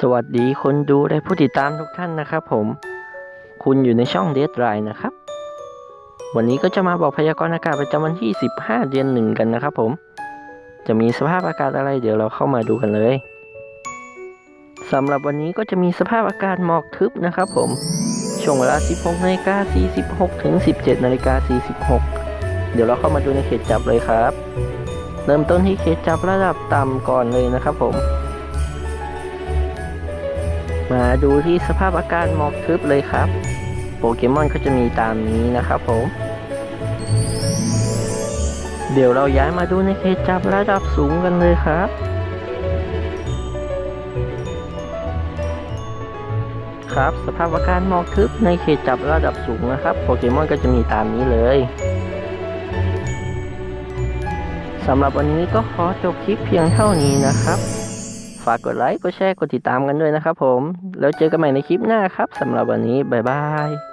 สวัสดีคนดูและผู้ติดตามทุกท่านนะครับผม คุณอยู่ในช่องเด d ไรนะครับ วันนี้ก็จะมาบอกพยากรณ์อากาศประจำวันที่ 15 เดือนหนึ่งกันนะครับผม จะมีสภาพอากาศอะไรเดี๋ยวเราเข้ามาดูกันเลยสำหรับวันนี้ก็จะมีสภาพอากาศหมอกทึบนะครับผม ช่วงเวลา 16นาฬิกา46ถึง17นาฬิกา46 เดี๋ยวเราเข้ามาดูในเขตจับเลยครับ เริ่มต้นที่เขตจับระดับต่ำก่อนเลยนะครับผม มาดูที่สภาพอากาศหมอกทึบเลยครับ โปเกมอนก็จะมีตามนี้นะครับผม เดี๋ยวเราย้ายมาดูในเขตจับระดับสูงกันเลยครับ ครับสภาพอากาศหมอกทึบในเขตจับระดับสูงนะครับ โปเกมอนก็จะมีตามนี้เลยสำหรับวันนี้ก็ขอจบคลิปเพียงเท่านี้นะครับ ฝากกดไลค์ กดแชร์ กดติดตามกันด้วยนะครับผม แล้วเจอกันใหม่ในคลิปหน้าครับสำหรับวันนี้ บ๊ายบาย